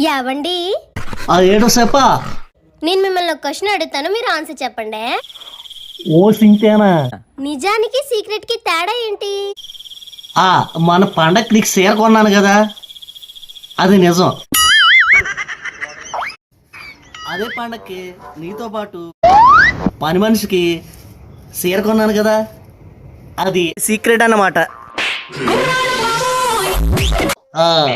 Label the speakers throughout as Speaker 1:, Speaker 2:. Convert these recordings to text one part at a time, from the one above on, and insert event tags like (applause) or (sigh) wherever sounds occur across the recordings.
Speaker 1: యావండి?
Speaker 2: ఆ ఏడో సేపా?
Speaker 1: నేను మిమ్మల్ని ఒక క్వశ్చన్ అడుగుతాను మీరు ఆన్సర్ చెప్పండి.
Speaker 2: ఓ సింతేనా?
Speaker 1: నిజానికి సీక్రెట్కి తేడా ఏంటి?
Speaker 2: ఆ మన పండగకి నీకు చీర కొన్నాను కదా. అది నిజం. అదే పండక్కి నీతో పాటు పని మనిషికి చీర కొన్నాను కదా. అది సీక్రెట్ అన్నమాట. ఆ,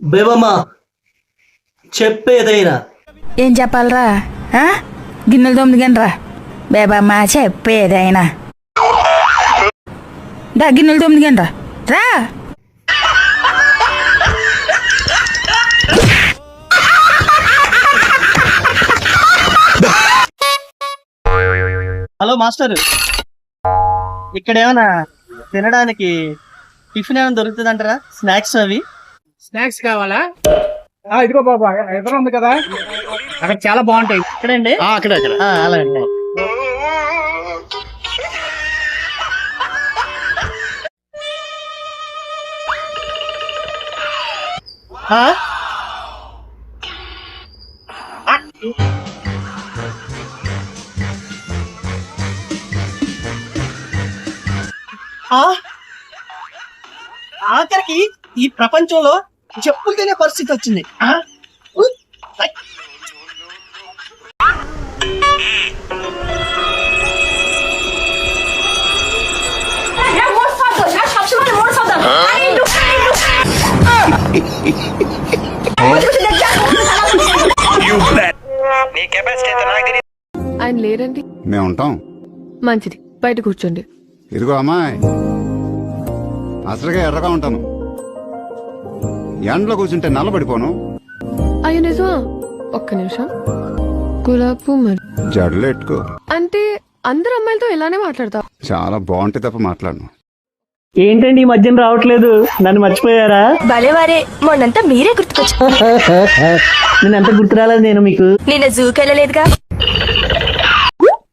Speaker 2: బేబమ్మా చెప్పేదైనా
Speaker 3: ఏం చెప్పాలరా? గిన్నెలు తొమ్మిది రా బేబమ్మా చెప్పేదైనా దా గిన్నెలు తొమ్మిది రా రా.
Speaker 2: Hello master. ఇక్కడ ఏమైనా తినడానికి టిఫిన్ ఏమైనా దొరుకుతుందంటారా? స్నాక్స్ అవి?
Speaker 4: స్నాక్స్ కావాలా? ఆ, ఇదిగో బాబా ఎదురు ఉంది కదా. అక్కడ చాలా బాగుంటాయి.
Speaker 2: ఇక్కడండి?
Speaker 4: అక్కడ అక్కడ.
Speaker 2: ఆ, అలాగే ఆ? ఆఖరికి ఈ ప్రపంచంలో చెప్పులు తినే పరిస్థితి వచ్చింది ఆ? ఉ! ఐ!
Speaker 5: ఆయన లేరండి
Speaker 6: మేము ఉంటాం
Speaker 5: మంచిది బయట కూర్చోండి
Speaker 6: ఇదిగో అమ్మాయి. అసలుగా ఎర్రగా ఉంటాను. ఎండలో కూర్చుంటే నల్లబడిపోను.
Speaker 5: అయ్యో నిజమా? ఒక్క నిమిషం. గులాబ్ మరి.
Speaker 6: జడలు ఎట్టుకో.
Speaker 5: అంటే అందరు అమ్మాయిలతో ఇలానే మాట్లాడతావు.
Speaker 6: చాలా బాగుంటే తప్ప మాట్లాడను.
Speaker 2: ఏంటండి ఈ మధ్యన రావట్లేదు? నన్ను మర్చిపోయారా?
Speaker 7: భలే వారే. మొన్నంతా మీరే గుర్తుకొచ్చు (laughs)
Speaker 2: నేను ఎంత గుర్తు రాలేదు నేను మీకు.
Speaker 7: నిన్న జూకి వెళ్ళలేదుగా?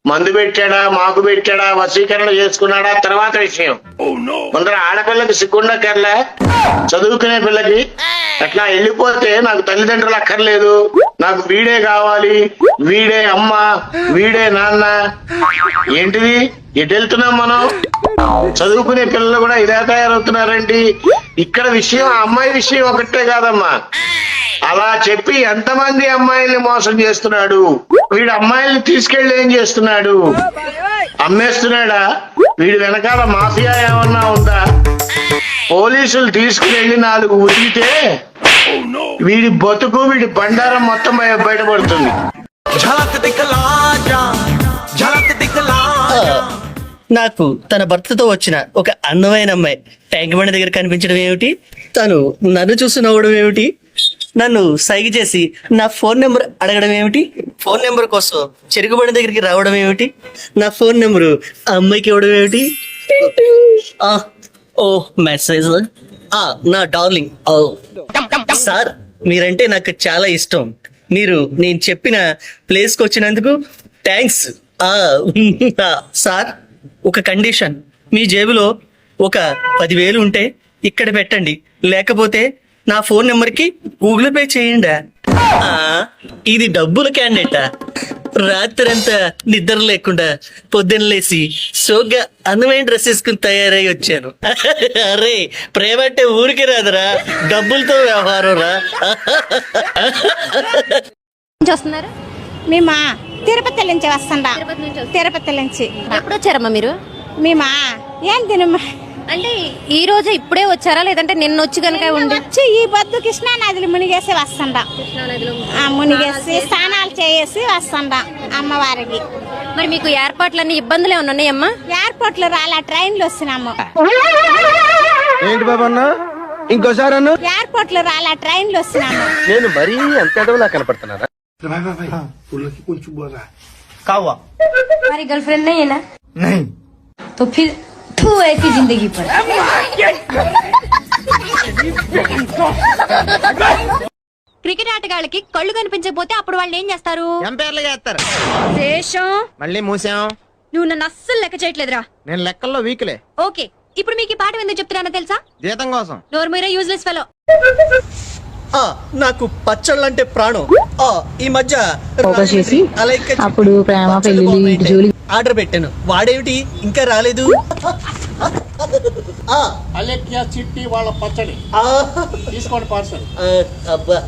Speaker 8: మందు పెట్టాడా మాకు పెట్టాడా వశీకరణ చేసుకున్నాడా తర్వాత విషయం. ముందర ఆడపిల్లకి సిగ్గుండ కర్లే? చదువుకునే పిల్లకి? అట్లా వెళ్ళిపోతే నాకు తల్లిదండ్రులు అక్కర్లేదు. నాకు వీడే కావాలి వీడే అమ్మ వీడే నాన్న. ఏంటిది? ఎటు వెళ్తున్నాం మనం? చదువుకునే పిల్లలు కూడా ఇదే తయారవుతున్నారండి. ఇక్కడ విషయం ఆ అమ్మాయి విషయం ఒకటే కాదమ్మా. అలా చెప్పి ఎంతమంది అమ్మాయిల్ని మోసం చేస్తున్నాడు? వీడు అమ్మాయిల్ని తీసుకెళ్ళి ఏం చేస్తున్నాడు? అమ్మేస్తున్నాడా? వీడి వెనకాల మాఫియా ఏమన్నా ఉందా? పోలీసులు తీసుకువెళ్ళి నాలుగు ఉతికితే వీడి బతుకు వీడి బండారం మొత్తం బయ- బయటపడుతుంది.
Speaker 2: నాకు తన భర్తతో వచ్చిన ఒక అందమైన అమ్మాయి. ట్యాంక్ బండి దగ్గర కనిపించడం ఏమిటి? తను నన్ను చూసి నవ్వడం ఏమిటి? నన్ను సైగ చేసి నా ఫోన్ నెంబర్ అడగడం ఏమిటి? ఫోన్ నెంబర్ కోసం చెరుగుబండి దగ్గరికి రావడం ఏమిటి? నా ఫోన్ నెంబరు ఆ అమ్మాయికి ఇవ్వడం ఏమిటి? ఆ, ఓ మెసేజ్ ఆ నా డార్లింగ్. ఓ. సార్ మీరంటే నాకు చాలా ఇష్టం. మీరు నేను చెప్పిన ప్లేస్కి వచ్చినందుకు థ్యాంక్స్ ఆ, సార్ ఒక కండిషన్. మీ జేబులో ఒక పదివేలు ఉంటే ఇక్కడ పెట్టండి. లేకపోతే నా ఫోన్ నెంబర్కి గూగుల్ పే చేయండి? ఆ, ఇది డబ్బుల క్యాండిడేటా. రాత్రంతా నిద్ర లేకుండా పొద్దున్న లేసి సోగ్గా అందమైన డ్రెస్ వేసుకుని తయారై వచ్చాను. అరే ప్రేమ అంటే ఊరికి రాదురా. డబ్బులతో వ్యవహారం రా.
Speaker 9: వస్తున్నారు
Speaker 10: మేమా తిరుపతి నుంచి వస్తుండా.
Speaker 9: తిరుపతి నుంచి వస్తున్నారు.
Speaker 10: తిరుపతి నుంచి.
Speaker 9: ఎప్పుడు వచ్చారమ్మా మీరు?
Speaker 10: మేమా ఏం తినమ్మా?
Speaker 9: అంటే ఈ రోజు ఇప్పుడే వచ్చారా లేదంటే నిన్న వచ్చి కనుక ఉండి
Speaker 10: వచ్చి ఈ పొద్దు కృష్ణా నదిలో మునిగేసి వస్తుండా ఆ మునిగేసి స్నానాలు చేసి వస్తుండా అమ్మవారికి
Speaker 9: మరి మీకు ఏర్పాట్లన్నీ ఇబ్బందులు ఏమైనా ఉన్నాయమ్మా
Speaker 10: ఎయిర్పోర్ట్ లో రాలా ట్రైన్లు వస్తున్నాము
Speaker 4: ఏంటి బాబా అన్న ఇంకోసారి అన్న
Speaker 10: ఎయిర్పోర్ట్ లో రాలా ట్రైన్లు వస్తున్నాము
Speaker 4: నేను మరీ ఎంత ఎదవలా కనపడుతున్నారా
Speaker 2: కావా
Speaker 7: हमारी गर्लफ्रेंड नहीं है ना नहीं तो फिर तू ऐसी जिंदगी पर
Speaker 9: క్రికెట్ ఆటగాళ్ళకి కళ్ళు కనిపించకపోతే అప్పుడు వాళ్ళు ఏం చేస్తారు
Speaker 4: ఎంపైర్లు చేస్తారు
Speaker 9: శేషం
Speaker 4: మళ్ళీ మూసాం
Speaker 9: నువ్వు నన్ను అస్సలు లెక్క చేయట్లేదురా
Speaker 4: నేను లెక్కల్లో వీక్లే
Speaker 9: ఓకే ఇప్పుడు మీకు ఈ పాఠం ఎందుకు చెప్తున్నానో తెలుసా
Speaker 4: జీతం కోసం
Speaker 9: నోరు మీరే యూజ్లెస్ ఫెలో
Speaker 2: ఆ, నాకు పచ్చళ్ళంటే ప్రాణం. ఆ, ఈ మధ్య
Speaker 3: అప్పుడు ప్రేమ, జోలి-
Speaker 2: ఆర్డర్ పెట్టాను. వాడేమిటి? ఇంకా రాలేదు. ఆ,
Speaker 4: అలెక్యా చిట్టి వాళ్ళ పచ్చడి.
Speaker 2: ఆ,
Speaker 4: తీసుకోండి పార్సల్.
Speaker 2: అబ్బా.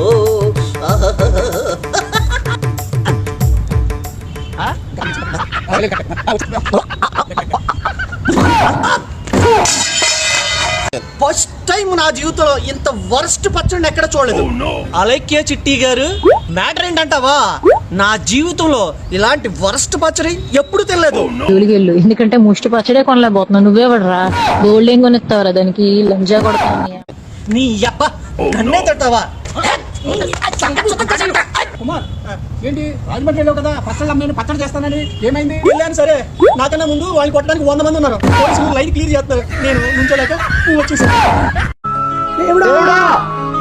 Speaker 2: ఓ ఫస్ట్ టైం నా జీవితంలో ఇంత వర్స్ట్ పచ్చడిని ఎక్కడ చూడలేదు అలైక్య చిట్టి గారు మ్యాటర్ ఏంటంటావా నా జీవితంలో ఇలాంటి వర్స్ట్ పచ్చడి ఎప్పుడు తెలియదు
Speaker 3: వెళ్ళు ఎందుకంటే ముష్టి పచ్చడే కొనలేకపోతున్నావు నువ్వే పడరా గోల్డ్ ఏం కొనిస్తావరా దానికి లంజా కొడతాను
Speaker 2: నీ అబ్బ నన్నే తట్టావా
Speaker 4: కుమార్ ఏంటి? రాజమండ్రి వెళ్ళావు కదా పచ్చళ్ళు అమ్మాయిని పచ్చడి చేస్తానని. ఏమైంది?
Speaker 2: వెళ్ళాను సరే. నాకన్నా ముందు వాళ్ళు కొట్టడానికి వంద మంది ఉన్నారు. పోలీసులు లైట్ క్లియర్ చేస్తున్నారు. నేను నుంచోలేక నువ్వు వచ్చేసాను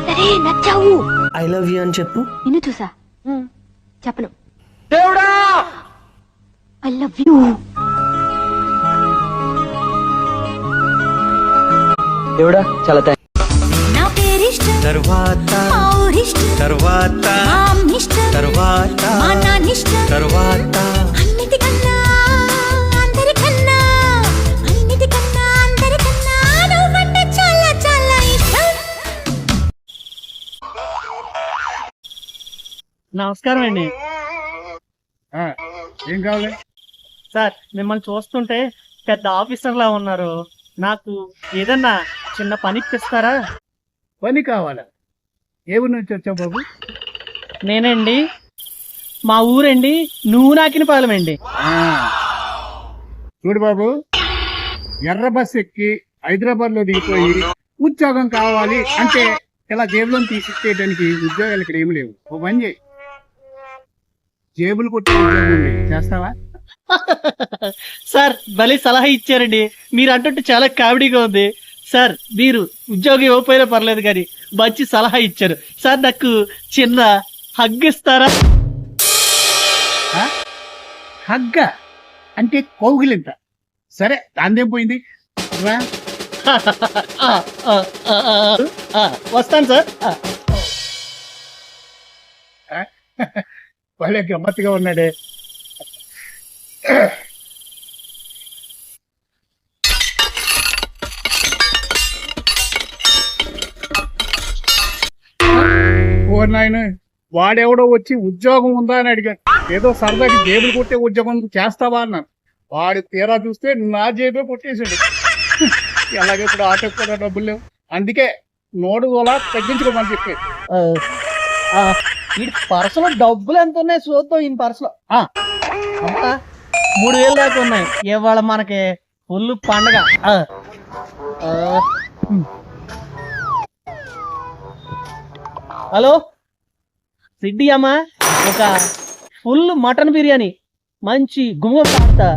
Speaker 9: సరే నచ్చావు.
Speaker 2: ఐ లవ్ యూ అని చెప్పు.
Speaker 9: నిన్ను చూసా. చెప్పను. I love you.
Speaker 2: దేవుడా చాలా థ్యాంక్స్
Speaker 10: నా పేరిష్టం
Speaker 2: తర్వాత తర్వాత.
Speaker 10: ఇష్టం.
Speaker 2: నమస్కారం అండి.
Speaker 4: ఆ, ఏం కావాలి?
Speaker 2: సార్ మిమ్మల్ని చూస్తుంటే పెద్ద ఆఫీసర్ లా ఉన్నారు. నాకు ఏదన్నా చిన్న పని ఇప్పిస్తారా?
Speaker 4: పని కావాలా? ఏ ఊరు నుంచి వచ్చావు బాబు?
Speaker 2: నేనండి మా ఊరండి నువ్వు నాకిన పాలెమండి.
Speaker 4: ఆ, చూడు బాబు ఎర్ర బస్ ఎక్కి హైదరాబాద్లో దిగిపోయి ఉద్యోగం కావాలి అంటే ఇలా జేబులో తీసిచ్చేయడానికి ఉద్యోగాలు ఇక్కడ ఏమి లేవు. ఓ పని చేయి. జేబులు కొట్టే చేస్తావా?
Speaker 2: సార్ భలే సలహా ఇచ్చారండి. మీరు అంటుంటే చాలా కామెడీగా ఉంది. సార్ మీరు ఉద్యోగం ఇవ్వకపోయినా పర్లేదు కానీ మంచి సలహా ఇచ్చారు. సార్ నాకు చిన్న హగ్ ఇస్తారా?
Speaker 4: ఆ? హగ్గ అంటే కౌగిలింత. సరే దాందేం పోయింది? రా.
Speaker 2: వస్తాను సార్.
Speaker 4: వాళ్ళే గమ్మత్తుగా ఉన్నాడే. ఓ నాయన వాడెవడో వచ్చి ఉద్యోగం ఉందా అని అడిగాడు. ఏదో సరదాకి జేబులు కొట్టే ఉద్యోగం చేస్తావా అన్నాను. వాడు తీరా చూస్తే నా జేబే కొట్టేశాడు. అలాగే ఇప్పుడు ఆటో కూడా డబ్బులు లేవు. అందుకే నోడు అలా తగ్గించుకోమని
Speaker 2: చెప్పి. ఈ పర్సులో డబ్బులు ఎంత ఉన్నాయి చూద్దాం ఈ పర్సులో. ఆ, మూడు వేలు దాకా ఉన్నాయి. ఇవాళ మనకి ఫుల్ పండగ. ఆ, హలో? సిడ్డి అమ్మా ఒక ఫుల్ మటన్ బిర్యానీ. మంచి గుమ్మ పాడతా